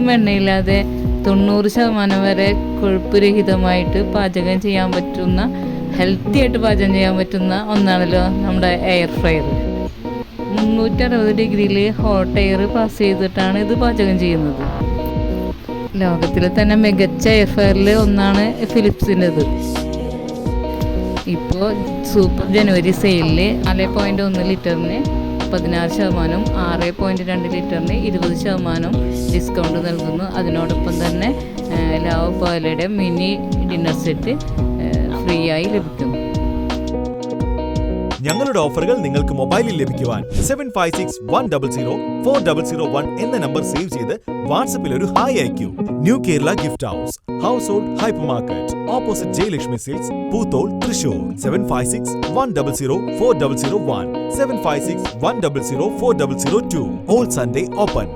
ഒട്ടും എണ്ണയില്ലാതെ തൊണ്ണൂറ് ശതമാനം വരെ കൊഴുപ്പുരഹിതമായിട്ട് പാചകം ചെയ്യാൻ പറ്റുന്ന ഹെൽത്തി ആയിട്ട് പാചകം ചെയ്യാൻ പറ്റുന്ന ഒന്നാണല്ലോ നമ്മുടെ എയർ ഫ്രയർ മുന്നൂറ്ററുപത് ഡിഗ്രിയിൽ ഹോട്ട് എയർ പാസ് ചെയ്തിട്ടാണ് ഇത് പാചകം ചെയ്യുന്നത്. ലോകത്തിലെ തന്നെ മികച്ച എയർ ഫ്രയറിൽ ഒന്നാണ് ഫിലിപ്സിന്റെത് ഇപ്പോൾ സൂപ്പർ ജനുവരി സെയിലിൽ നാല് പോയിന്റ് ഒന്ന് ലിറ്ററിന് പതിനാറ് ശതമാനം ആറ് പോയിന്റ് രണ്ട് ലിറ്ററിന് ഇരുപത് ശതമാനം ഡിസ്കൗണ്ട് നൽകുന്നു. അതിനോടൊപ്പം തന്നെ ലാവ് പാലയുടെ മിനി ഡിന്നർ സെറ്റ് ഫ്രീ ആയി ലഭിക്കുന്നു ഞങ്ങളുടെ ഓഫറുകൾ നിങ്ങൾക്ക് മൊബൈലിൽ ലഭിക്കുവാൻ seven five six one double zero four double zero one എന്ന നമ്പർ സേവ് ചെയ്ത് വാട്സപ്പിൽ ഒരു hi അയക്കൂ. New Kerala gift house house hold hyper market opposite Jayalakshmi silks Poothole Thrissur. Seven five six one double zero four double zero one seven five six one double zero four double zero two all Sunday open.